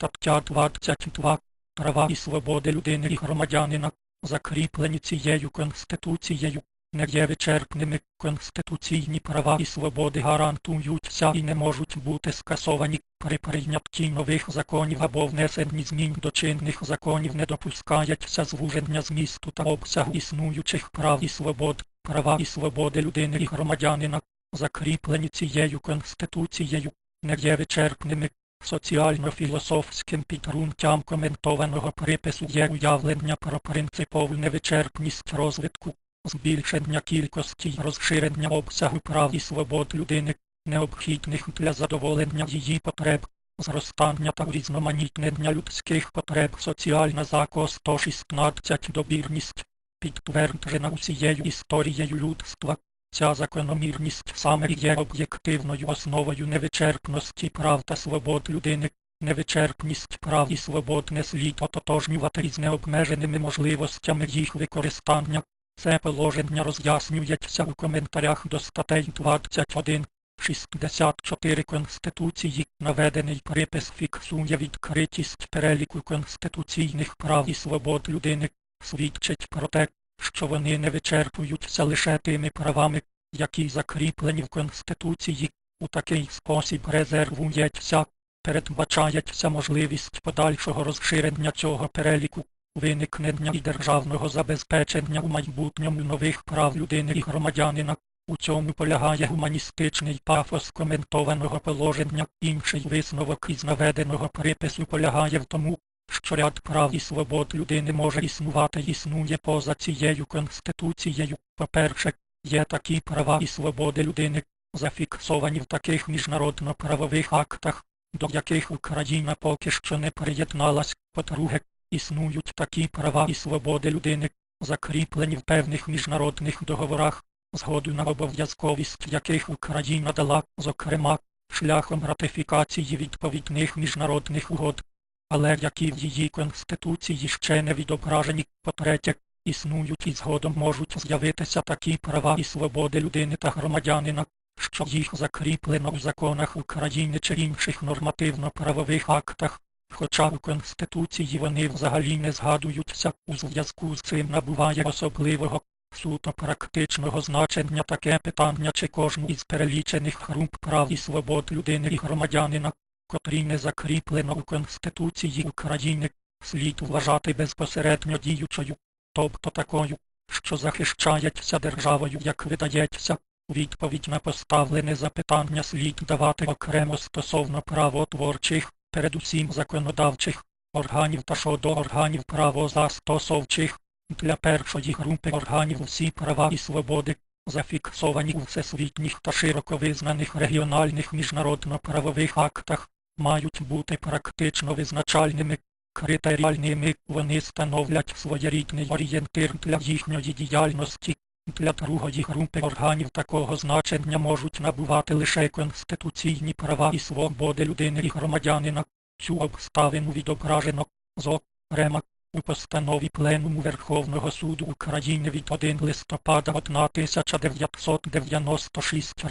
Стаття 22. Права і свободи людини і громадянина, закріплені цією Конституцією, не є вичерпними. Конституційні права і свободи гарантуються і не можуть бути скасовані. При прийнятті нових законів або внесенні змін до чинних законів не допускається звуження змісту та обсягу існуючих прав і свобод, права і свободи людини і громадянина, закріплені цією Конституцією, не є вичерпними. Соціально-філософським підґрунтям коментованого припису є уявлення про принципову невичерпність розвитку, збільшення кількості й розширення обсягу прав і свобод людини, необхідних для задоволення її потреб, зростання та урізноманітнення людських потреб соціальна зако 116 добірність, підтверджена усією історією людства. Ця закономірність саме є об'єктивною основою невичерпності прав та свобод людини. Невичерпність прав і свобод не слід ототожнювати із необмеженими можливостями їх використання. Це положення роз'яснюється у коментарях до статей 21, 64 Конституції. Наведений припис фіксує відкритість переліку конституційних прав і свобод людини, свідчить про те, що вони не вичерпуються лише тими правами, які закріплені в Конституції. У такий спосіб резервується, передбачається можливість подальшого розширення цього переліку, виникнення і державного забезпечення у майбутньому нових прав людини і громадянина. У цьому полягає гуманістичний пафос коментованого положення. Інший висновок із наведеного припису полягає в тому, що ряд прав і свобод людини може існувати існує поза цією Конституцією. По-перше, є такі права і свободи людини, зафіксовані в таких міжнародно-правових актах, до яких Україна поки що не приєдналась. По-друге, існують такі права і свободи людини, закріплені в певних міжнародних договорах, згоду на обов'язковість яких Україна дала, зокрема, шляхом ратифікації відповідних міжнародних угод але які в її Конституції ще не відображені. По-третє, існують і згодом можуть з'явитися такі права і свободи людини та громадянина, що їх закріплено в законах України чи інших нормативно-правових актах, хоча у Конституції вони взагалі не згадуються, у зв'язку з цим набуває особливого, суто практичного значення таке питання чи кожну із перелічених груп прав і свобод людини і громадянина котрі не закріплено у Конституції України, слід вважати безпосередньо діючою, тобто такою, що захищається державою, як видається, відповідь на поставлене запитання слід давати окремо стосовно правотворчих, передусім законодавчих, органів та щодо органів правозастосовчих. Для першої групи органів всі права і свободи, зафіксовані у всесвітніх та широко визнаних регіональних міжнародно-правових актах, мають бути практично визначальними, критеріальними, вони становлять своєрідний орієнтир для їхньої діяльності. Для другої групи органів такого значення можуть набувати лише конституційні права і свободи людини і громадянина. Цю обставину відображено, зокрема, у постанові Пленуму Верховного суду України від 1 листопада 1996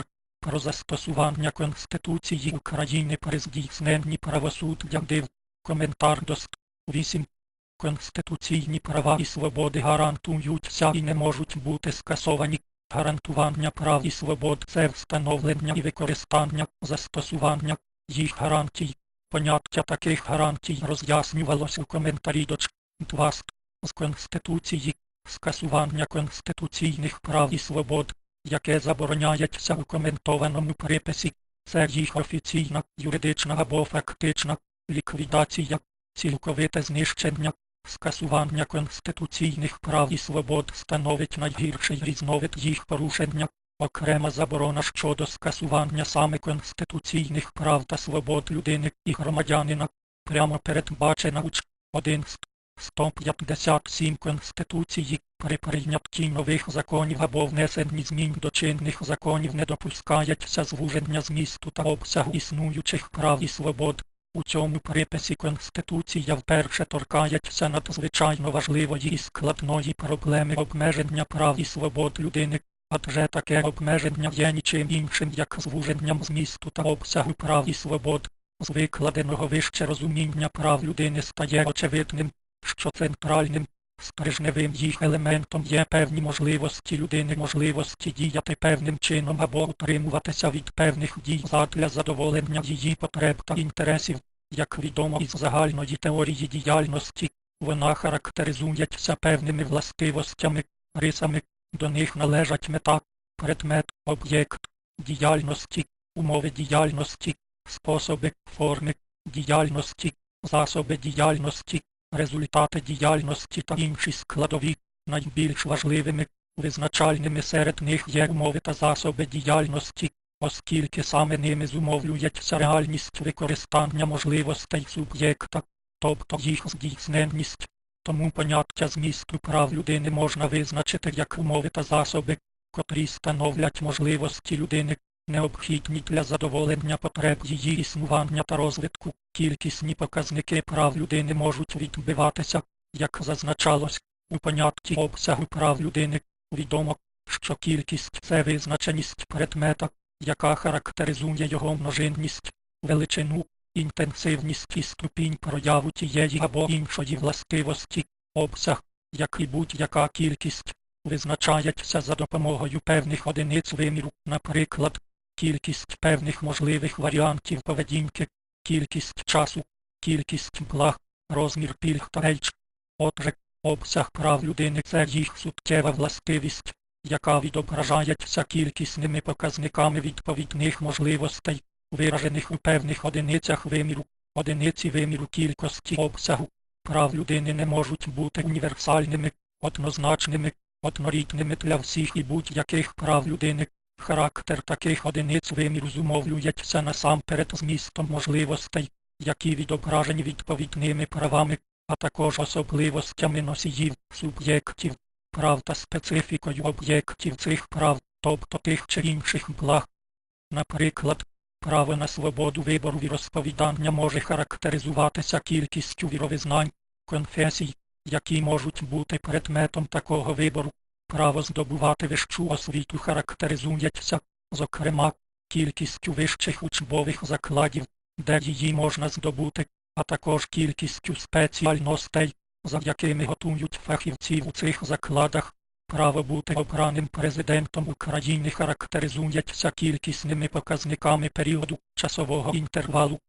про застосування Конституції України при здійсненні правосуддя див. Коментар до 8. Конституційні права і свободи гарантуються і не можуть бути скасовані. Гарантування прав і свобод це встановлення і використання, застосування їх гарантій. Поняття таких гарантій роз'яснювалось у коментарі до 2 з Конституції, скасування конституційних прав і свобод яке забороняється у коментованому приписі, це їх офіційна, юридична або фактична ліквідація, цілковите знищення, скасування конституційних прав і свобод становить найгірший різновид їх порушення, окрема заборона щодо скасування саме конституційних прав та свобод людини і громадянина, прямо передбачена уч 1 157 Конституції при прийнятті нових законів або внесенні змін до чинних законів не допускається звуження змісту та обсягу існуючих прав і свобод. У цьому приписі Конституція вперше торкається надзвичайно важливої і складної проблеми обмеження прав і свобод людини, адже таке обмеження є нічим іншим як звуженням змісту та обсягу прав і свобод. З викладеного вище розуміння прав людини стає очевидним, що центральним, стрижневим їх елементом є певні можливості людини, можливості діяти певним чином або утримуватися від певних дій задля задоволення її потреб та інтересів. Як відомо із загальної теорії діяльності, вона характеризується певними властивостями, рисами, до них належать мета, предмет, об'єкт діяльності, умови діяльності, способи, форми діяльності, засоби діяльності, результати діяльності та інші складові. Найбільш важливими, визначальними серед них є умови та засоби діяльності, оскільки саме ними зумовлюється реальність використання можливостей суб'єкта, тобто їх здійсненність. Тому поняття змісту прав людини можна визначити як умови та засоби, котрі становлять можливості людини, необхідні для задоволення потреб її існування та розвитку. Кількісні показники прав людини можуть відбиватися, як зазначалось, у понятті обсягу прав людини. Відомо, що кількість це визначеність предмета, яка характеризує його множинність, величину, інтенсивність і ступінь прояву тієї або іншої властивості, обсяг, як і будь-яка кількість, визначається за допомогою певних одиниць виміру, наприклад, кількість певних можливих варіантів поведінки, кількість часу, кількість благ, розмір пільг та рейч. Отже, обсяг прав людини це їх суттєва властивість, яка відображається кількісними показниками відповідних можливостей, виражених у певних одиницях виміру, одиниці виміру кількості обсягу. Прав людини не можуть бути універсальними, однозначними, однорідними для всіх і будь-яких прав людини. Характер таких одиниць виміру зумовлюється насамперед змістом можливостей, які відображені відповідними правами, а також особливостями носіїв, суб'єктів, прав та специфікою об'єктів цих прав, тобто тих чи інших благ. Наприклад, право на свободу вибору віросповідання може характеризуватися кількістю віровизнань, конфесій, які можуть бути предметом такого вибору. Право здобувати вищу освіту характеризується, зокрема, кількістю вищих учбових закладів, де її можна здобути, а також кількістю спеціальностей, за якими готують фахівців у цих закладах. Право бути обраним президентом України характеризується кількісними показниками періоду часового інтервалу,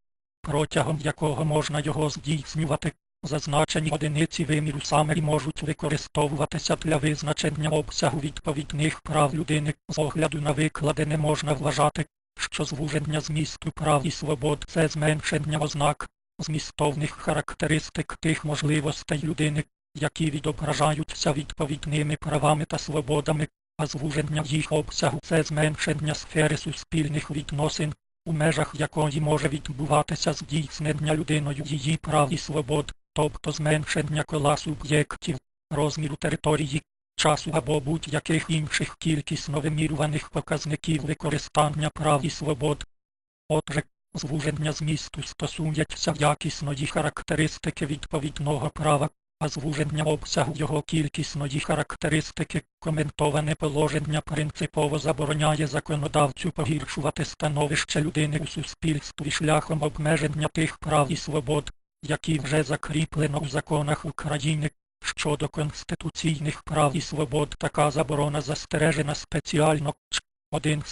протягом якого можна його здійснювати. Зазначені одиниці виміру саме і можуть використовуватися для визначення обсягу відповідних прав людини. З огляду на викладене можна вважати, що звуження змісту прав і свобод це зменшення ознак, змістовних характеристик тих можливостей людини, які відображаються відповідними правами та свободами, а звуження їх обсягу це зменшення сфери суспільних відносин, у межах якої може відбуватися здійснення людиною її прав і свобод тобто зменшення кола суб'єктів, розміру території, часу або будь-яких інших кількісно вимірюваних показників використання прав і свобод. Отже, звуження змісту стосується якісної характеристики відповідного права, а звуження обсягу його кількісної характеристики, коментоване положення принципово забороняє законодавцю погіршувати становище людини у суспільстві шляхом обмеження тих прав і свобод, які вже закріплено у законах України. Щодо конституційних прав і свобод така заборона застережена спеціально 1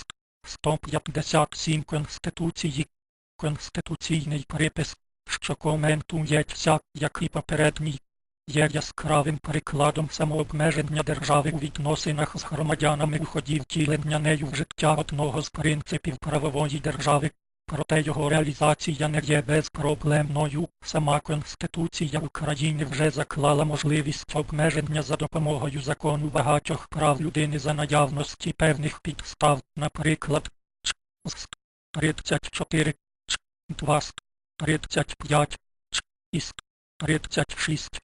157 Конституції. Конституційний припис, що коментується, як і попередній, є яскравим прикладом самообмеження держави у відносинах з громадянами у ході втілення нею в життя одного з принципів правової держави, проте його реалізація не є безпроблемною. Сама Конституція України вже заклала можливість обмеження за допомогою закону багатьох прав людини за наявності певних підстав, наприклад, Ч. 34, Ч. 2, 35, Ч. 36.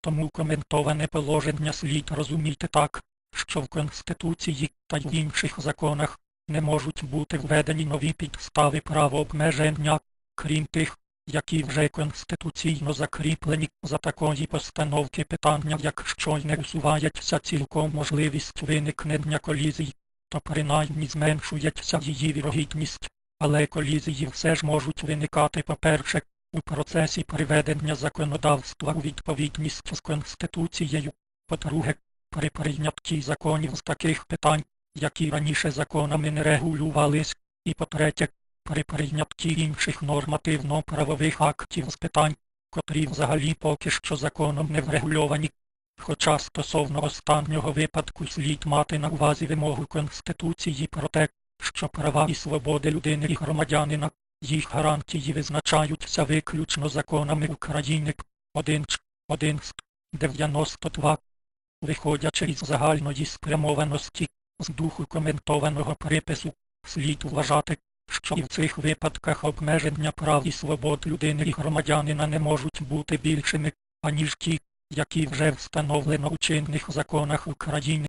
Тому коментоване положення слід розуміти так, що в Конституції та інших законах не можуть бути введені нові підстави правообмеження, крім тих, які вже конституційно закріплені за такої постановки питання, якщо й не усувається цілком можливість виникнення колізій, то принаймні зменшується її вірогідність. але колізії все ж можуть виникати, по-перше, у процесі приведення законодавства у відповідність з Конституцією, по-друге, при прийнятті законів з таких питань, які раніше законами не регулювались, і по-третє, при прийнятті інших нормативно-правових актів з питань, котрі взагалі поки що законом не врегульовані. Хоча стосовно останнього випадку слід мати на увазі вимогу Конституції про те, що права і свободи людини і громадянина, їх гарантії визначаються виключно законами України 1 1 92, виходячи із загальної спрямованості, з духу коментованого припису, слід вважати, що і в цих випадках обмеження прав і свобод людини і громадянина не можуть бути більшими, аніж ті, які вже встановлено у чинних законах України.